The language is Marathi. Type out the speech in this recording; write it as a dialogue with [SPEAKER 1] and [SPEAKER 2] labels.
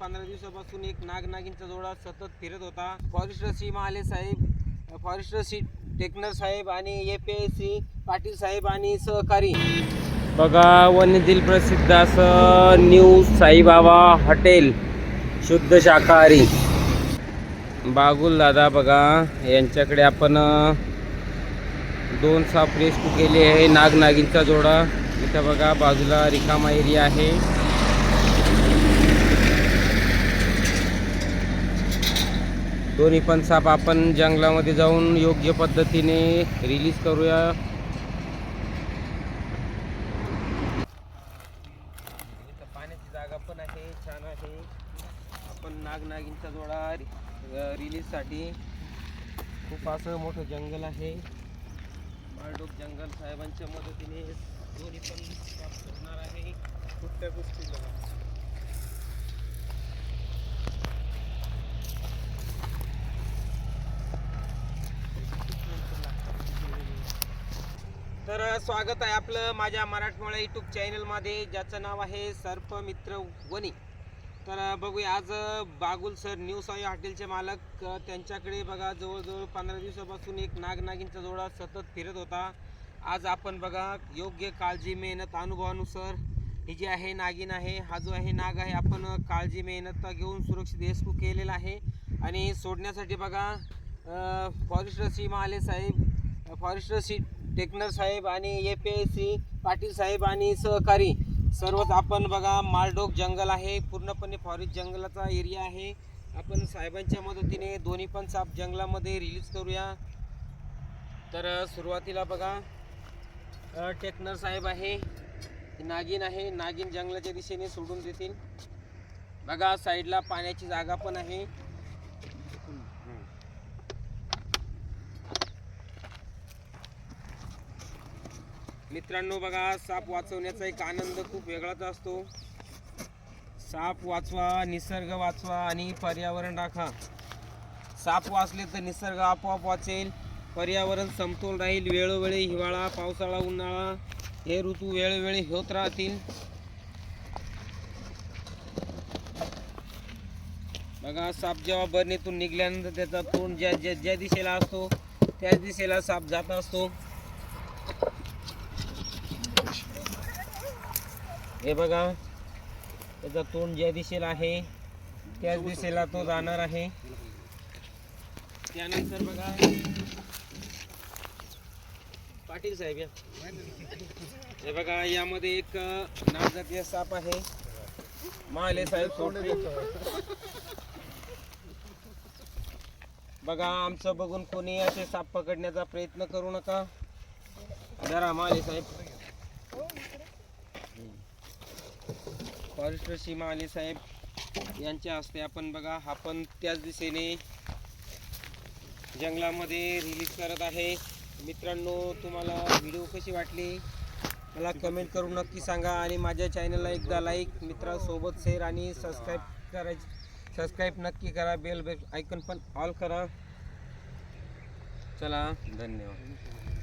[SPEAKER 1] पंधरा दिवसापासून एक नागनागिनचा जोडा सतत फिरत होता. फॉरेस्टर श्री महाले साहेब फॉरेस्टर श्री टेकनर साहेब आणि A P I Shri Patil साहेब आणि सहकारी. बघा वन्यजील प्रसिद्ध असं न्यू साईबाबा हॉटेल शुद्ध शाकाहारी. बागुल दादा बघा यांच्याकडे आपण दोन साप रेस्क्यू केले आहे. नागनागिनचा जोडा. इथं बघा बाजूला रिकामा एरिया आहे. दोन्ही पण साप आपण जंगलामध्ये जाऊन योग्य पद्धतीने रिलीज करूया. इथं पाण्याची जागा पण आहे छान आहे. आपण नागनागिनचा जोडा रिलीजसाठी खूप असं मोठं जंगल आहे. माळडोक जंगल साहेबांच्या मदतीने दोन्ही पण साफ करणार आहे. कुठल्या गोष्टीला तर स्वागत आहे आपलं माझ्या मराठमोळ्या यूट्यूब चॅनलमध्ये ज्याचं नाव आहे सर्पमित्र वनी. तर बघूया आज बागुल सर न्यू साई हॉटेलचे मालक त्यांच्याकडे बघा जवळजवळ पंधरा दिवसापासून एक नागनागिनचा जोडा सतत फिरत होता. आज आपण बघा योग्य काळजी मेहनत अनुभवानुसार ही जी आहे नागिन आहे हा जो आहे नाग आहे आपण काळजी मेहनत घेऊन सुरक्षित रेस्क्यू केलेला आहे. आणि सोडण्यासाठी बघा फॉरेस्टर श्री महाले साहेब. फॉरेस्टर श्री टेकनर साहेब आणि A P I C Patil साहेब आणि सहकारी. सर्वच आपण बघा मालडोक जंगल आहे पूर्णपणे फॉरेस्ट जंगलाचा एरिया आहे. आपण साहेबांच्या मदतीने दोन्ही पण साप जंगलामध्ये रिलीज करूया. तर सुरुवातीला बघा टेक्नर टेकनर साहेब आहे. नागिन आहे नागिन जंगलाच्या दिशेने सोडून देतील. बघा साईडला पाण्याची जागा पण आहे. मित्रांनो बघा साप वाचवण्याचा एक आनंद खूप वेगळाच असतो. साप वाचवा निसर्ग वाचवा आणि पर्यावरण राखा. साप वाचले तर निसर्ग आपोआप वाचेल पर्यावरण समतोल राहील वेळोवेळी हिवाळा पावसाळा उन्हाळा हे ऋतू वेळोवेळी होत राहतील. बघा साप जेव्हा बरणीतून निघल्यानंतर त्याचा तोंड ज्या ज्या ज्या दिशेला असतो त्याच दिशेला साप जात असतो. हे बघा त्याचा तोंड ज्या दिशेला आहे त्याच दिशेला तो जाणार आहे. त्यानंतर बघा पाटील साहेब या. हे बघा यामध्ये एक अ, साप आहे. माले साहेब बघा आमचं बघून कोणी असे साप पकडण्याचा प्रयत्न करू नका. जरा महाले साहेब. फॉरेस्टर सीमा अली साहेब यांच्या हस्ते आपण बघा हा पण त्याच दिशेने जंगलामध्ये रिलीज करत आहे. मित्रांनो तुम्हाला व्हिडिओ कशी वाटली? मला कमेंट करून नक्की सांगा आणि माझ्या चॅनलला एकदा लाईक मित्रांसोबत शेअर आणि सबस्क्राईब करायची सबस्क्राईब नक्की करा बेल बेल ऐकून पण ऑल करा. चला. धन्यवाद.